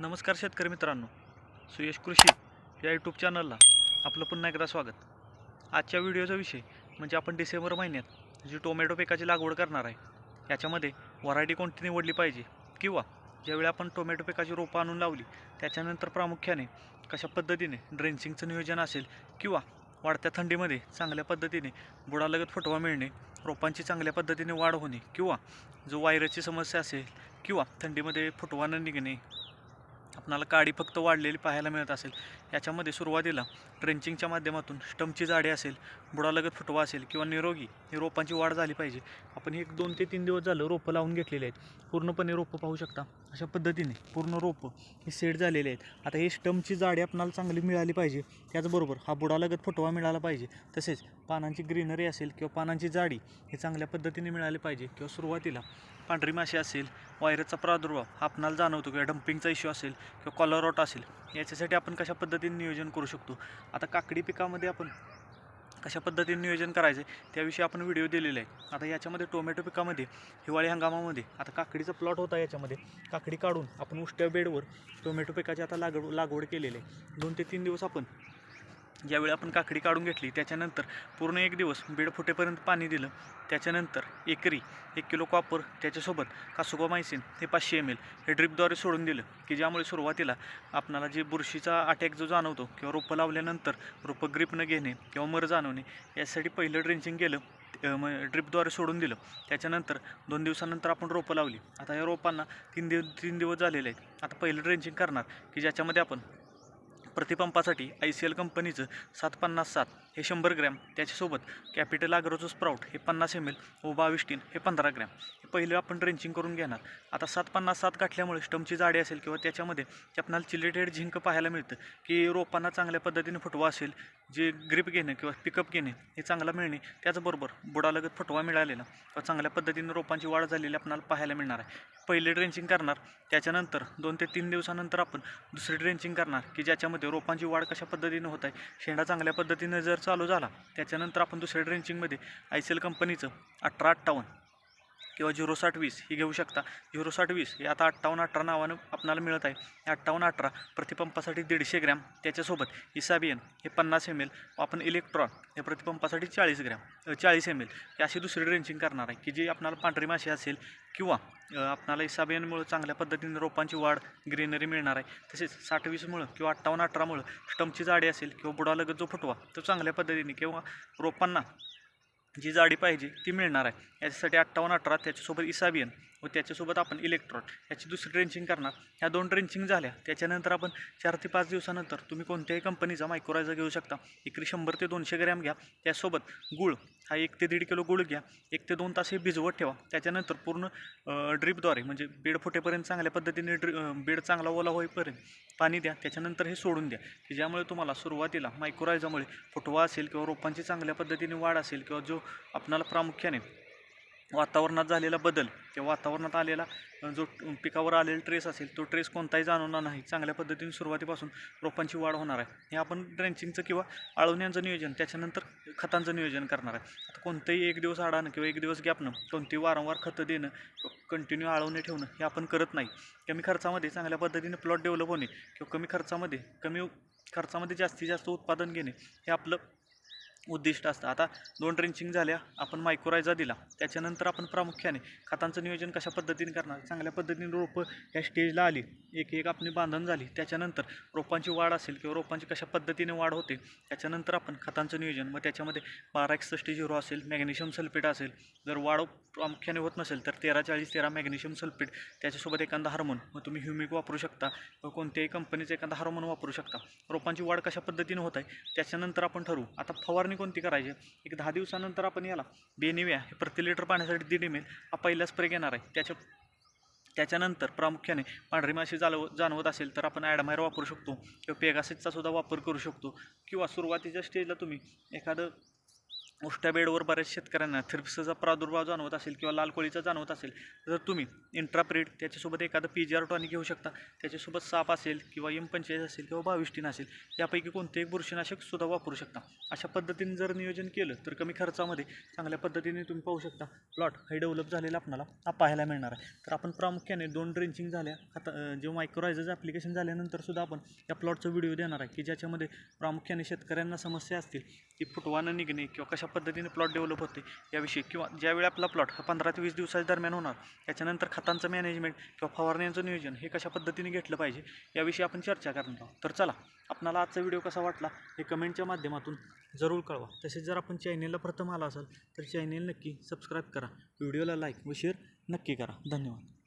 नमस्कार शेतकरी मित्रांनो सुयश कृषी या यूट्यूब चॅनलला आपलं पुन्हा एकदा स्वागत. आजच्या व्हिडिओचा विषय म्हणजे आपण डिसेंबर महिन्यात जी टोमॅटो पिकाची लागवड करणार आहे याच्यामध्ये व्हरायटी कोणती निवडली पाहिजे किंवा ज्यावेळी आपण टोमॅटो पिकाची रोपं आणून लावली त्याच्यानंतर प्रामुख्याने कशा पद्धतीने ड्रेंचिंगचं नियोजन असेल किंवा वाढत्या थंडीमध्ये चांगल्या पद्धतीने बुडालगत फुटवा मिळणे रोपांची चांगल्या पद्धतीने वाढ होणे किंवा जो वायरची समस्या असेल किंवा थंडीमध्ये फुटवा न निघणे आपणाला काडी फक्त वाढलेली पाहायला मिळत असेल. याच्यामध्ये सुरुवातीला ट्रेंचिंगच्या माध्यमातून स्टमची झाडे असेल बुडालगत फुटवा असेल किंवा निरोगी ही रोपांची वाढ झाली पाहिजे. आपण हे एक दोन ते तीन दिवस झालं रोपं लावून घेतलेले आहेत. पूर्णपणे रोपं पाहू शकता. अशा पद्धतीने पूर्ण रोपं ही सेट झालेले आहेत. आता हे स्टमची जाडी आपणाला चांगली मिळाली पाहिजे. त्याचबरोबर हा बुडालगत फुटवा मिळाला पाहिजे. तसेच पानांची ग्रीनरी असेल किंवा पानांची जाडी हे चांगल्या पद्धतीने मिळाली पाहिजे. किंवा सुरुवातीला पांढरी माशी असेल व्हायरसचा प्रादुर्भाव आपणाला जाणवतो किंवा डम्पिंगचा इश्यू असेल किंवा कॉलरॉट असेल याच्यासाठी आपण कशा पद्धतीने नियोजन करू शकतो? आता काकडी पिकामध्ये आपण कशा पद्धतीने नियोजन करायचं आहे त्याविषयी आपण व्हिडिओ दिलेले आहे आता याच्यामध्ये टोमॅटो पिकामध्ये हिवाळी हंगामामध्ये आता काकडीचा प्लॉट होता याच्यामध्ये. काकडी काढून आपण उष्ट्या बेडवर टोमॅटो पिकाची आता लागवड लागवड केलेली आहे. दोन ते तीन दिवस आपण ज्यावेळी आपण काकडी काढून घेतली त्याच्यानंतर पूर्ण एक दिवस बेड फुटेपर्यंत पाणी दिलं. त्याच्यानंतर एकरी एक किलो कॉपर त्याच्यासोबत कासुकोमायसिन हे पाचशे एम एल हे ड्रिपद्वारे सोडून दिलं की ज्यामुळे सुरुवातीला आपणाला जे बुरशीचा अटॅक जो जाणवतो किंवा रोपं लावल्यानंतर रोपं ग्रीप न घेणे किंवा मर जाणवणे यासाठी पहिलं ड्रेंचिंग केलं म ड्रिपद्वारे सोडून दिलं. त्याच्यानंतर दोन दिवसानंतर आपण रोपं लावली. आता या रोपांना तीन दिव तीन दिवस झालेले आहेत. आता पहिलं ड्रेंचिंग करणार की ज्याच्यामध्ये आपण प्रतिपंपासाठी आय सी एल कंपनीचं सात पन्नास सात हे शंभर ग्रॅम त्याच्यासोबत कॅपिटल आग्रोचं स्प्राऊट हे पन्नास एम एल व बावीस टीन हे पंधरा ग्रॅम. हे पहिलं आपण ड्रेंचिंग करून घेणार. आता सात पन्नास सात गाठल्यामुळे स्टमची जाडी असेल किंवा त्याच्यामध्ये ते आपल्याला चिलेटेड झिंक पाहायला मिळतं की रोपांना चांगल्या पद्धतीने फुटवा असेल जे ग्रीप घेणे किंवा पिकअप घेणे हे चांगला मिळणे त्याचबरोबर बुडालगत फुटवा मिळालेला किंवा चांगल्या पद्धतीने रोपांची वाढ झालेली आपल्याला पाहायला मिळणार आहे. पहिले ड्रेंचिंग करणार त्याच्यानंतर दोन ते तीन दिवसानंतर आपण दुसरी ड्रेंचिंग करणार की ज्याच्यामध्ये रोपांची वाढ कशा पद्धतीनं होत आहे शेंडा चांगल्या पद्धतीनं जर चालू झाला त्याच्यानंतर आपण दुसऱ्या ड्रेंचिंगमध्ये आय सी एल कंपनीचं अठरा अठ्ठावन्न किंवा झिरो साठ वीस ही घेऊ शकता. झिरो साठ वीस हे आता अठ्ठावन्न अठरा नावानं आपल्याला मिळत आहे. हे अठ्ठावन्न अठरा प्रतिपंपासाठी दीडशे ग्रॅम त्याच्यासोबत इसाबियन हे पन्नास एम एल आपण इलेक्ट्रॉन हे प्रतिपंपासाठी चाळीस ग्रॅम चाळीस एम एल हे अशी दुसरी ड्रेंचिंग करणार आहे की जी आपणाला पांढरी माशी असेल किंवा आपणाला इसाबियनमुळं चांगल्या पद्धतीने रोपांची वाढ ग्रीनरी मिळणार आहे. तसेच साठ वीसमुळं किंवा अठ्ठावन्न अठरामुळं स्टमची जाडी असेल किंवा बुडालगत जो फुटवा तो चांगल्या पद्धतीने किंवा रोपांना जी जाडी पाहिजे ती मिळणार आहे. याच्यासाठी अठ्ठावन्न अठरा त्याच्यासोबत इसाबियन. व त्याच्यासोबत आपण इलेक्ट्रॉन याची दुसरी ड्रेंचिंग करणार. ह्या दोन ड्रेंचिंग झाल्या. त्याच्यानंतर आपण चार ते पाच दिवसानंतर तुम्ही कोणत्याही कंपनीचा मायक्रोरायझर घेऊ शकता. एकरी शंभर ते दोनशे ग्रॅम घ्या. त्यासोबत गुळ. हा एक ते दीड किलो गुळ घ्या. एक ते दोन तास हे भिजवत ठेवा. त्याच्यानंतर पूर्ण ड्रीपद्वारे म्हणजे बेड फुटेपर्यंत चांगल्या पद्धतीने ड्रि बेड चांगला ओला होईपर्यंत पाणी द्या. त्याच्यानंतर हे सोडून द्या. की ज्यामुळे तुम्हाला सुरुवातीला मायक्रोरायझामुळे फुटवा असेल किंवा रोपांची चांगल्या पद्धतीने वाढ असेल किंवा जो आपणाला प्रामुख्याने वातावरणात झालेला बदल किंवा वातावरणात आलेला जो पिकावर आलेला ट्रेस असेल तो ट्रेस कोणताही जाणवणार नाही. चांगल्या पद्धतीने सुरुवातीपासून रोपांची वाढ होणार आहे. हे आपण ड्रेंचिंगचं किंवा आळवण्यांचं नियोजन त्याच्यानंतर खतांचं नियोजन करणार आहे. आता कोणतंही एक दिवस आडानं किंवा एक दिवस गॅपनं कोणतीही वारंवार खतं देणं कंटिन्यू आळवणे ठेवणं हे आपण करत नाही. कमी खर्चामध्ये चांगल्या पद्धतीने प्लॉट डेव्हलप होणे किंवा कमी खर्चामध्ये कमी खर्चामध्ये जास्तीत जास्त उत्पादन घेणे हे आपलं उद्दिष्ट असतं. आता दोन ट्रेंचिंग झाल्या आपण मायक्रोरायझा दिला. त्याच्यानंतर आपण प्रामुख्याने खतांचं नियोजन कशा पद्धतीने करणार? चांगल्या पद्धतीने रोपं या स्टेजला आली. एक एक आपली बांधण झाली. त्याच्यानंतर रोपांची वाढ असेल किंवा रोपांची कशा पद्धतीने वाढ होते त्याच्यानंतर आपण खतांचं नियोजन. मग त्याच्यामध्ये बारा एकसष्टी झिरो असेल मॅग्नेशियम सल्फेट असेल. जर वाढ प्रामुख्याने होत नसेल तर तेरा चाळीस तेरा मॅग्नेशियम सल्फेट त्याच्यासोबत एखादा हार्मोन. मग तुम्ही ह्युमिक वापरू शकता किंवा कोणत्याही कंपनीचं एखादा हार्मोन वापरू शकता. रोपांची वाढ कशा पद्धतीने होत आहे त्याच्यानंतर आपण ठरवू. आता फवारणी कोणती करायची? एक दहा दिवसानंतर आपण याला बेनिव्या हे प्रति लिटर पाण्यासाठी दीड एम एल हा पहिला स्प्रे घेणार आहे. त्याच्या त्याच्यानंतर प्रामुख्याने पांढरी माशी जाणव जाणवत असेल तर आपण ॲडमायर वापरू शकतो. किंवा पेगासिसचा सुद्धा वापर करू शकतो. किंवा सुरुवातीच्या स्टेजला तुम्ही एखादं उष्ट्या बेडवर बऱ्याच शेतकऱ्यांना थ्रिप्सचा प्रादुर्भाव जाणवत असेल किंवा लाल कोळीचा जाणवत असेल तर तुम्ही इंट्राप्रेड त्याच्यासोबत एखादं पी जी आर टॉनिक घेऊ शकता. त्याच्यासोबत साप असेल किंवा एम पंचेचाळीस असेल किंवा बाविष्टीन असेल यापैकी कोणते एक बुरशीनाशक सुद्धा वापरू शकता. अशा पद्धतीने जर नियोजन केलं तर कमी खर्चामध्ये चांगल्या पद्धतीने तुम्ही पाहू शकता. प्लॉट हे डेव्हलप झालेला आपल्याला हा पाहायला मिळणार आहे. तर आपण प्रामुख्याने दोन ड्रेंचिंग झाल्या. आता जे मायक्रोरायझरचं ॲप्लिकेशन झाल्यानंतरसुद्धा आपण या प्लॉटचा व्हिडिओ देणार आहे की ज्याच्यामध्ये प्रामुख्याने शेतकऱ्यांना समस्या असतील की फुटवानं निघणे किंवा कशा पद्धतीने प्लॉट डेव्हलप होते याविषयी किंवा ज्यावेळी आपला प्लॉट हा पंधरा ते वीस दिवसाच्या दरम्यान होणार त्याच्यानंतर खतांचं मॅनेजमेंट किंवा फवारण्यांचं नियोजन हे कशा पद्धतीने घेतलं पाहिजे याविषयी आपण चर्चा करणार आहोत. तर चला आपणाला आजचा व्हिडिओ कसा वाटला हे कमेंटच्या माध्यमातून जरूर कळवा. तसेच जर आपण चॅनेलला प्रथम आला असाल तर चॅनेल नक्की सबस्क्राईब करा. व्हिडिओला लाईक व शेअर नक्की करा. धन्यवाद.